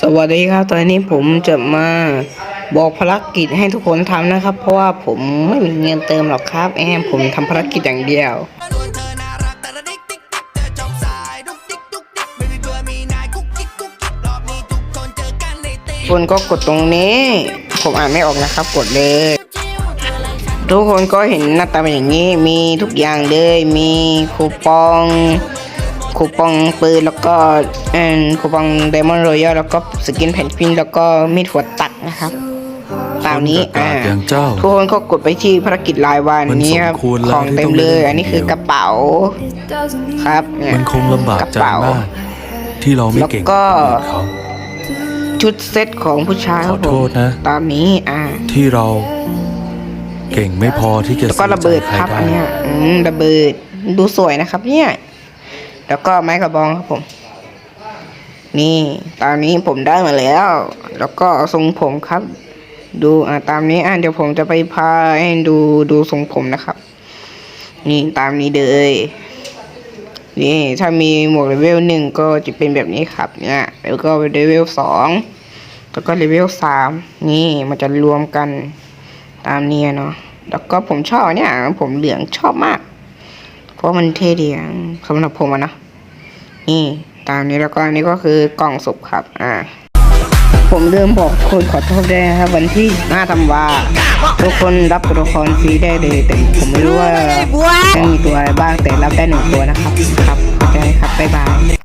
สวัสดีครับ ตอนนี้ผมจะมาบอกภารกิจให้ทุกคนทำนะครับ เพราะว่าผมไม่มีเงินเติมหรอกครับแอมผมทำภารกิจอย่างเดียวทุกคนก็กดตรงนี้ ผมอ่านไม่ออกนะครับ กดเลย ทุกคนก็เห็นหน้าตาเป็นอย่างนี้ มีทุกอย่างเลย มีคูปอง คูปองปืนแล้วก็เอ่อคูปองไดมอนด์รอยัลแล้วก็สกินแผ่นพินแล้วก็มีดหัวตัดนะครับตามนี้คนกากาอ่าอย่างเจ้าทุกคนก็กดไปที่ภารกิจรายวันมันนี้ครับสมควรแล้วของเต็มที่เลต้องยเล่นอันนี้คือกระเป๋าครับเนี่ยมันคงลำบากกระใจเป๋ามากที่เราไม่เก่งแล้วก็เหมือนเขาชุดเซ็ตของผู้ชายครับขอโทษผมนะตามนี้อ่าที่เราเก่งไม่พอที่จะแล้วก็ระเบิดครับอันเนี้ยอืมระเบิดดูสวยนะครับเนี่ย แล้วก็ไม้กระบองครับผม นี่ตามนี้ผมได้มาแล้ว แล้วก็ทรงผมครับ ดูอ่าตามนี้อ่าเดี๋ยวผมจะไปพาให้ดูดูทรงผมนะครับ นี่ตามนี้เลยนี่ถ้ามีหมวกเลเวลหนึ่งก็จะเป็นแบบนี้ครับเนี่ยแล้วก็เลเวลสองแล้วก็เลเวลสามนี่มันจะรวมกันตามนี้เนาะแล้วก็ผมชอบเนี่ยผมเหลืองชอบมาก ราะมันเท่ดีอะสำหรับผมอะนะนี่ตามนี้แล้วก็อันนี้ก็คือกล่องศพครับ อ่า ผมเริ่มบอกคนขอโทษด้วยนะครับ วันที่5ธันวาทุกคนรับตัวละครฟรีได้เลยแต่ผมไม่รู้ว่าจะมีตัวอะไรบ้างแต่รับได้หนึ่งตัวนะครับ ครับเข้าใจครับบ๊ายบาย